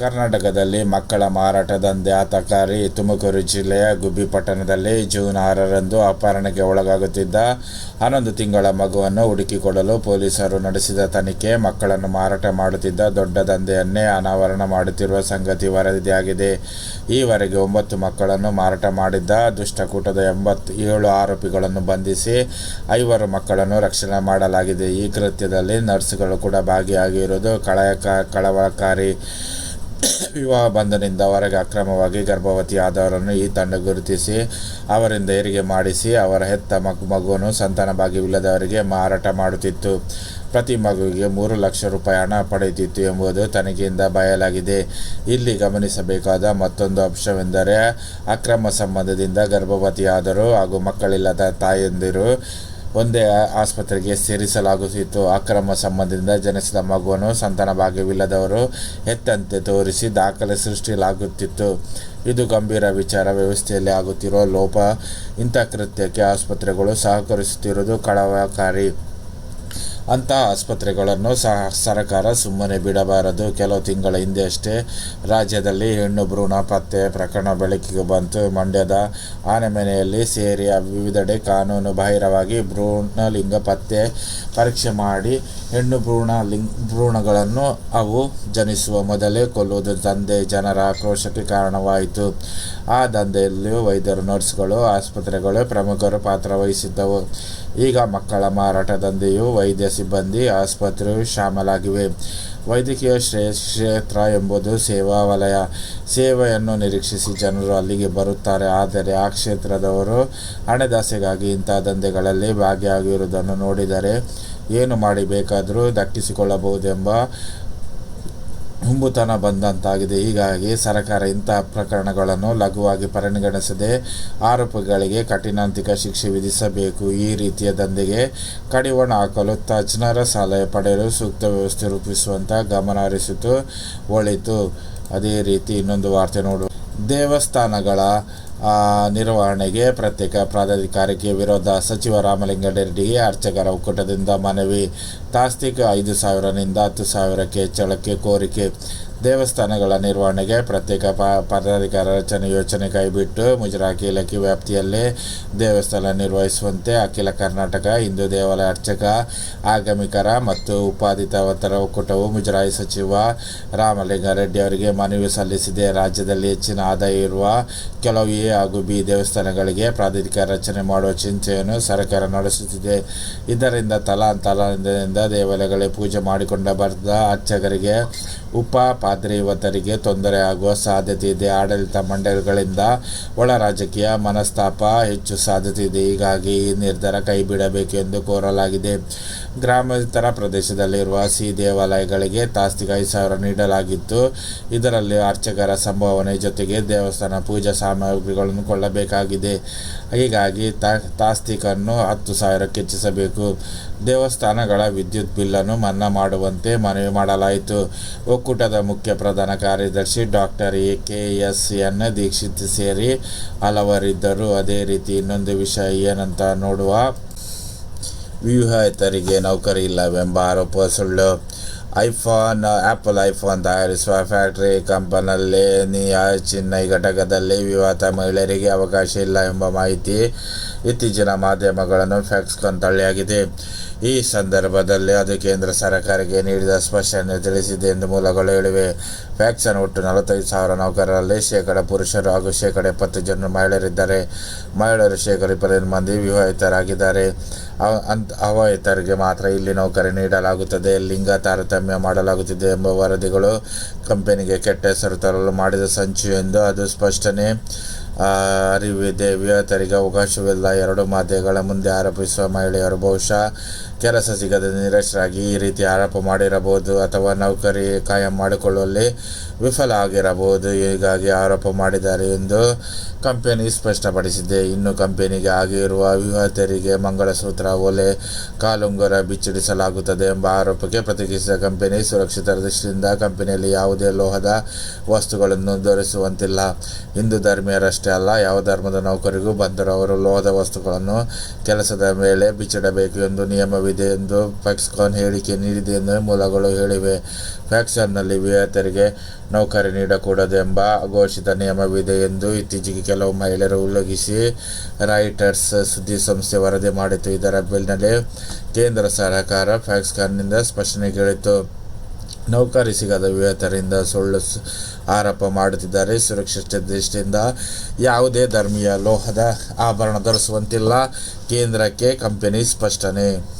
ಕರ್ನಾಟಕದಲ್ಲಿ ಮಕ್ಕಳ ಮಾರಾಟ ದಂಧೆ ಆತಕಾರಿ ತುಮಕೂರು ಜಿಲ್ಲೆಯ ಗುಬ್ಬಿ ಪಟ್ಟಣದಲ್ಲಿ ಜೂನ್ ಆರರಂದು ಅಪಹರಣಕ್ಕೆ ಒಳಗಾಗುತ್ತಿದ್ದ ಹನ್ನೊಂದು ತಿಂಗಳ ಮಗುವನ್ನು ಹುಡುಕಿಕೊಡಲು ಪೊಲೀಸರು ನಡೆಸಿದ ತನಿಖೆ, ಮಕ್ಕಳನ್ನು ಮಾರಾಟ ಮಾಡುತ್ತಿದ್ದ ದೊಡ್ಡ ದಂಧೆಯನ್ನೇ ಅನಾವರಣ ಮಾಡುತ್ತಿರುವ ಸಂಗತಿ ವರದಿಯಾಗಿದೆ. ಈವರೆಗೆ ಒಂಬತ್ತು ಮಕ್ಕಳನ್ನು ಮಾರಾಟ ಮಾಡಿದ್ದ ದುಷ್ಟಕೂಟದ ಎಂಬತ್ತು ಏಳು ಆರೋಪಿಗಳನ್ನು ಬಂಧಿಸಿ ಐವರು ಮಕ್ಕಳನ್ನು ರಕ್ಷಣೆ ಮಾಡಲಾಗಿದೆ. ಈ ಕೃತ್ಯದಲ್ಲಿ ನರ್ಸ್ಗಳು ಕೂಡ ಭಾಗಿಯಾಗಿರುವುದು ಕಳಯಕ, ಕಳವಳಕಾರಿ ವಿವಾಹ ಬಂಧನದಿಂದ ಹೊರಗೆ ಅಕ್ರಮವಾಗಿ ಗರ್ಭವತಿಯಾದವರನ್ನು ಈ ತಂಡ ಗುರುತಿಸಿ, ಅವರಿಂದ ಹೆರಿಗೆ ಮಾಡಿಸಿ, ಅವರ ಹೆತ್ತ ಮಗು ಮಗುವನ್ನು ಸಂತಾನ ಭಾಗ್ಯವಿಲ್ಲದವರಿಗೆ ಮಾರಾಟ ಮಾಡುತ್ತಿತ್ತು. ಪ್ರತಿ ಮಗುವಿಗೆ ಮೂರು ಲಕ್ಷ ರೂಪಾಯಿ ಹಣ ಪಡೆಯುತ್ತಿತ್ತು ಎಂಬುದು ತನಿಖೆಯಿಂದ ಬಯಲಾಗಿದೆ. ಇಲ್ಲಿ ಗಮನಿಸಬೇಕಾದ ಮತ್ತೊಂದು ಅಂಶವೆಂದರೆ, ಅಕ್ರಮ ಸಂಬಂಧದಿಂದ ಗರ್ಭವತಿಯಾದರು ಹಾಗೂ ಮಕ್ಕಳಿಲ್ಲದ ತಾಯಂದಿರು ಒಂದೇ ಆಸ್ಪತ್ರೆಗೆ ಸೇರಿಸಲಾಗುತ್ತಿತ್ತು. ಅಕ್ರಮ ಸಂಬಂಧದಿಂದ ಜನಿಸಿದ ಮಗುವನ್ನು ಸಂತಾನ ಭಾಗ್ಯವಿಲ್ಲದವರು ಹೆತ್ತಂತೆ ತೋರಿಸಿ ದಾಖಲೆ ಸೃಷ್ಟಿಲಾಗುತ್ತಿತ್ತು. ಇದು ಗಂಭೀರ ವಿಚಾರ. ವ್ಯವಸ್ಥೆಯಲ್ಲಿ ಆಗುತ್ತಿರುವ ಲೋಪ, ಇಂಥ ಕೃತ್ಯಕ್ಕೆ ಆಸ್ಪತ್ರೆಗಳು ಸಹಕರಿಸುತ್ತಿರುವುದು ಕಳವಳಕಾರಿ. ಅಂಥ ಆಸ್ಪತ್ರೆಗಳನ್ನು ಸಹ ಸರ್ಕಾರ ಸುಮ್ಮನೆ ಬಿಡಬಾರದು. ಕೆಲವು ತಿಂಗಳ ಹಿಂದೆಯಷ್ಟೇ ರಾಜ್ಯದಲ್ಲಿ ಹೆಣ್ಣು ಭ್ರೂಣ ಪತ್ತೆ ಪ್ರಕರಣ ಬೆಳಕಿಗೆ ಬಂತು. ಮಂಡ್ಯದ ಆನೆಮನೆಯಲ್ಲಿ ಸೇರಿ ವಿವಿಧೆಡೆ ಕಾನೂನು ಬಾಹಿರವಾಗಿ ಭ್ರೂಣಲಿಂಗ ಪತ್ತೆ ಪರೀಕ್ಷೆ ಮಾಡಿ ಹೆಣ್ಣು ಭ್ರೂಣ ಲಿಂಗ್ ಭ್ರೂಣಗಳನ್ನು ಅವು ಜನಿಸುವ ಮೊದಲೇ ಕೊಲ್ಲುವುದು ದಂಧೆ. ಜನರ ಆಕ್ರೋಶಕ್ಕೆ ಕಾರಣವಾಯಿತು. ಆ ದಂಧೆಯಲ್ಲಿಯೂ ವೈದ್ಯರು, ನರ್ಸ್ಗಳು ಆಸ್ಪತ್ರೆಗಳು ಪ್ರಮುಖರು ಪಾತ್ರ ವಹಿಸಿದ್ದವು. ಈಗ ಮಕ್ಕಳ ಮಾರಾಟ ದಂಧೆಯು ವೈದ್ಯ ಸಿಬ್ಬಂದಿ ಆಸ್ಪತ್ರೆ ಶಾಮಲಾಗಿವೆ ವೈದ್ಯಕೀಯ ಶ್ರೇ, ಕ್ಷೇತ್ರ ಎಂಬುದು ಸೇವಾ ವಲಯ. ಸೇವೆಯನ್ನು ನಿರೀಕ್ಷಿಸಿ ಜನರು ಅಲ್ಲಿಗೆ ಬರುತ್ತಾರೆ. ಆದರೆ ಆ ಕ್ಷೇತ್ರದವರು ಹಣದಾಸೆಗಾಗಿ ಇಂಥ ದಂಧೆಗಳಲ್ಲಿ ಭಾಗಿಯಾಗಿರುವುದನ್ನು ನೋಡಿದರೆ ಏನು ಮಾಡಿ ಬೇಕಾದರೂ ದಕ್ಕಿಸಿಕೊಳ್ಳಬಹುದೆಂಬ ಹುಂಬುತನ ಬಂದಂತಾಗಿದೆ. ಹೀಗಾಗಿ ಸರ್ಕಾರ ಇಂತಹ ಪ್ರಕರಣಗಳನ್ನು ಲಘುವಾಗಿ ಪರಿಗಣಿಸದೆ ಆರೋಪಿಗಳಿಗೆ ಕಠಿಣಾಂತಿಕ ಶಿಕ್ಷೆ ವಿಧಿಸಬೇಕು. ಈ ರೀತಿಯ ದಂಧೆಗೆ ಕಡಿವಾಣ ಹಾಕಲು ತಜ್ಞರ ಸಲಹೆ ಪಡೆಯಲು ಸೂಕ್ತ ವ್ಯವಸ್ಥೆ ರೂಪಿಸುವಂತ ಗಮನ ಹರಿಸಿತು. ಒಳಿತು. ಅದೇ ರೀತಿ ಇನ್ನೊಂದು ವಾರ್ತೆ ನೋಡು. ದೇವಸ್ಥಾನಗಳ ನಿರ್ವಹಣೆಗೆ ಪ್ರತ್ಯೇಕ ಪ್ರಾಧಿಕಾರಕ್ಕೆ ವಿರೋಧ ಸಚಿವ ರಾಮಲಿಂಗಾರೆಡ್ಡಿಗೆ ಅರ್ಚಕರ ಒಕ್ಕೂಟದಿಂದ ಮನವಿ. ತಾಸ್ತಿಕ ಐದು ಸಾವಿರನಿಂದ ಹತ್ತು ಸಾವಿರಕ್ಕೆ ಹೆಚ್ಚಳಕ್ಕೆ ಕೋರಿಕೆ. ದೇವಸ್ಥಾನಗಳ ನಿರ್ವಹಣೆಗೆ ಪ್ರತ್ಯೇಕ ಪ, ಪದಾಧಿಕಾರ ರಚನೆ ಯೋಚನೆ ಕೈಬಿಟ್ಟು ಮುಜರಾಕಿ ಇಲಾಖೆ ವ್ಯಾಪ್ತಿಯಲ್ಲೇ ದೇವಸ್ಥಾನ ನಿರ್ವಹಿಸುವಂತೆ ಅಖಿಲ ಕರ್ನಾಟಕ ಹಿಂದೂ ದೇವಾಲಯ ಅರ್ಚಕ, ಆಗಮಿಕರ ಮತ್ತು ಉಪಾಧಿತವತರ ಒಕ್ಕೂಟವು ಮುಜರಾಯಿ ಸಚಿವ ರಾಮಲಿಂಗಾರೆಡ್ಡಿ ಅವರಿಗೆ ಮನವಿ ಸಲ್ಲಿಸಿದೆ. ರಾಜ್ಯದಲ್ಲಿ ಹೆಚ್ಚಿನ ಆದಾಯ ಇರುವ ಕೆಲವು ಎ ಹಾಗೂ ಬಿ ದೇವಸ್ಥಾನಗಳಿಗೆ ಪ್ರಾಧಿಕಾರ ರಚನೆ ಮಾಡುವ ಚಿಂತೆಯನ್ನು ಸರ್ಕಾರ ನಡೆಸುತ್ತಿದೆ. ಇದರಿಂದ ತಲಾಂತರದಿಂದ ದೇವಾಲಯಗಳೇ ಪೂಜೆ ಮಾಡಿಕೊಂಡ ಬರೆದ ಅರ್ಚಕರಿಗೆ ಉಪ ಪಾದ್ರಿವತರಿಗೆ ತೊಂದರೆ ಆಗುವ ಸಾಧ್ಯತೆ ಇದೆ. ಆಡಳಿತ ಮಂಡಳಿಗಳಿಂದ ಒಳ ರಾಜಕೀಯ ಮನಸ್ತಾಪ ಹೆಚ್ಚು ಸಾಧ್ಯತೆ ಇದೆ. ಹೀಗಾಗಿ ಈ ನಿರ್ಧಾರ ಕೈಬಿಡಬೇಕು ಎಂದು ಕೋರಲಾಗಿದೆ. ಗ್ರಾಮಾಂತರ ಪ್ರದೇಶದಲ್ಲಿರುವ ಸಿ ದೇವಾಲಯಗಳಿಗೆ ತಾಸ್ತಿಗೆ ಐದು ಸಾವಿರ ನೀಡಲಾಗಿತ್ತು. ಇದರಲ್ಲಿ ಅರ್ಚಕರ ಸಂಭಾವನೆ ಜೊತೆಗೆ ದೇವಸ್ಥಾನ ಪೂಜಾ ಸಾಮಗ್ರಿಗಳನ್ನು ಕೊಳ್ಳಬೇಕಾಗಿದೆ. ಹೀಗಾಗಿ ತಾ, ತಾಸ್ತಿಕನ್ನು ಹತ್ತು ಸಾವಿರಕ್ಕೆ ಹೆಚ್ಚಿಸಬೇಕು. ದೇವಸ್ಥಾನಗಳ ವಿದ್ಯುತ್ ಬಿಲ್ಲನ್ನು ಮನ್ನಾ ಮಾಡುವಂತೆ ಮನವಿ ಮಾಡಲಾಯಿತು. ಒಕ್ಕೂಟದ ಮುಖ್ಯ ಪ್ರಧಾನ ಕಾರ್ಯದರ್ಶಿ doctor A K S N Dikshit ಸೇರಿ ಹಲವರಿದ್ದರು. ಅದೇ ರೀತಿ ಇನ್ನೊಂದು ವಿಷಯ ಏನಂತ ನೋಡುವ ವಿವಾಹಿತರಿಗೆ ನೌಕರಿ ಇಲ್ಲವೆಂಬ ಆರೋಪ ಸುಳ್ಳು. ಐಫೋನ್ ಆ್ಯಪಲ್ ಐಫೋನ್ ತಯಾರಿಸುವ ಫ್ಯಾಕ್ಟರಿ ಕಂಪನಲ್ಲಿ ನಿಯಾ ಚೆನ್ನೈ ಘಟಕದಲ್ಲಿ ವಿವಾಹಿತ ಮಹಿಳೆಯರಿಗೆ ಅವಕಾಶ ಇಲ್ಲ ಎಂಬ ಮಾಹಿತಿ ಇತ್ತೀಚಿನ ಮಾಧ್ಯಮಗಳನ್ನು ಫ್ಯಾಕ್ಸ್ಕಾನ್ ತಳ್ಳಿಯಾಗಿದೆ. ಈ ಸಂದರ್ಭದಲ್ಲಿ ಅದು ಕೇಂದ್ರ ಸರ್ಕಾರಕ್ಕೆ ನೀಡಿದ ಸ್ಪಷ್ಟನೆ ತಿಳಿಸಿದೆ ಎಂದು ಮೂಲಗಳು ಹೇಳಿವೆ. ಫ್ಯಾಕ್ಸನ್ ಒಟ್ಟು ನಲವತ್ತೈದು ಸಾವಿರ ನೌಕರರಲ್ಲಿ ಶೇಕಡ ಪುರುಷರು ಹಾಗೂ ಶೇಕಡ ಎಪ್ಪತ್ತು ಜನ ಮಹಿಳೆಯರಿದ್ದಾರೆ. ಮಹಿಳೆಯರು ಶೇಕಡ ಇಪ್ಪತ್ತೈದು ಮಂದಿ ವಿವಾಹಿತರಾಗಿದ್ದಾರೆ. ಅಂತ ಅವಾಹಿತರಿಗೆ ಮಾತ್ರ ಇಲ್ಲಿ ನೌಕರಿ ನೀಡಲಾಗುತ್ತದೆ. ಲಿಂಗ ತಾರತಮ್ಯ ಮಾಡಲಾಗುತ್ತಿದೆ ಎಂಬ ವರದಿಗಳು ಕಂಪನಿಗೆ ಕೆಟ್ಟ ಹೆಸರು ತರಲು ಮಾಡಿದ ಸಂಚು ಎಂದು ಅದು ಸ್ಪಷ್ಟನೆ ಅರಿವಿದೆ. ವಿವಾಹಿತರಿಗೆ ಅವಕಾಶವಿಲ್ಲ. ಎರಡು ಮಾಧ್ಯಮಗಳ ಮುಂದೆ ಆರೋಪಿಸುವ ಮಹಿಳೆಯರು ಬಹುಶಃ ಕೆಲಸ ಸಿಗದೆ ನಿರಾಶರಾಗಿ ಈ ರೀತಿ ಆರೋಪ ಮಾಡಿರಬಹುದು ಅಥವಾ ನೌಕರಿ ಕಾಯಂ ಮಾಡಿಕೊಳ್ಳುವಲ್ಲಿ ವಿಫಲ ಆಗಿರಬಹುದು. ಹೀಗಾಗಿ ಆರೋಪ ಮಾಡಿದ್ದಾರೆ ಎಂದು ಕಂಪನಿ ಸ್ಪಷ್ಟಪಡಿಸಿದೆ. ಇನ್ನು ಕಂಪನಿಗೆ ಆಗಿರುವ ವಿವಾಹಿತರಿಗೆ ಮಂಗಳಸೂತ್ರ ಓಲೆ ಕಾಲುಂಗುರ ಬಿಚ್ಚಿಡಿಸಲಾಗುತ್ತದೆ ಎಂಬ ಆರೋಪಕ್ಕೆ ಪ್ರತಿಕ್ರಿಯಿಸಿದ ಕಂಪನಿ ಸುರಕ್ಷಿತ ದೃಷ್ಟಿಯಿಂದ ಕಂಪನಿಯಲ್ಲಿ ಯಾವುದೇ ಲೋಹದ ವಸ್ತುಗಳನ್ನು ದೊರೆಸುವಂತಿಲ್ಲ. ಹಿಂದೂ ಧರ್ಮೀಯರಷ್ಟೇ ಅಲ್ಲ, ಯಾವ ಧರ್ಮದ ನೌಕರಿಗೂ ಬಂದರೂ ಅವರು ಲೋಹದ ವಸ್ತುಗಳನ್ನು ಕೆಲಸದ ಮೇಲೆ ಬಿಚ್ಚಿಡಬೇಕು ಎಂದು ನಿಯಮವಿದೆ ಎಂದು ಫ್ಯಾಕ್ಸ್ಕಾನ್ ಹೇಳಿಕೆ ನೀಡಿದೆ ಎಂದು ಮೂಲಗಳು ಹೇಳಿವೆ. ಫ್ಯಾಕ್ಸನ್ನಲ್ಲಿ ವಿವಾಹಿತರಿಗೆ ನೌಕರಿ ನೀಡಕೂಡದು ಎಂಬ ಘೋಷಿತ ನಿಯಮವಿದೆ ಎಂದು ಇತ್ತೀಚೆಗೆ ಕೆಲವು ಮಹಿಳೆಯರು ಉಲ್ಲಂಘಿಸಿ ರಾಯಿಟರ್ಸ್ ಸುದ್ದಿಸಂಸ್ಥೆ ವರದಿ ಮಾಡಿತು ಇದರ ಬೆನ್ನಲ್ಲೇ ಕೇಂದ್ರ ಸರ್ಕಾರ ಫ್ಯಾಕ್ಸ್ಕಾನ್ನಿಂದ ಸ್ಪಷ್ಟನೆ ಕೇಳಿತು ನೌಕರಿ ಸಿಗದ ಯುವತರಿಂದ ಸುಳ್ಳು ಆರೋಪ ಮಾಡುತ್ತಿದ್ದಾರೆ. ಸುರಕ್ಷತೆ ದೃಷ್ಟಿಯಿಂದ ಯಾವುದೇ ಧರ್ಮೀಯ ಲೋಹದ ಆಭರಣ ಧರಿಸುವಂತಿಲ್ಲ. ಕೇಂದ್ರಕ್ಕೆ ಕಂಪನಿ ಸ್ಪಷ್ಟನೆ.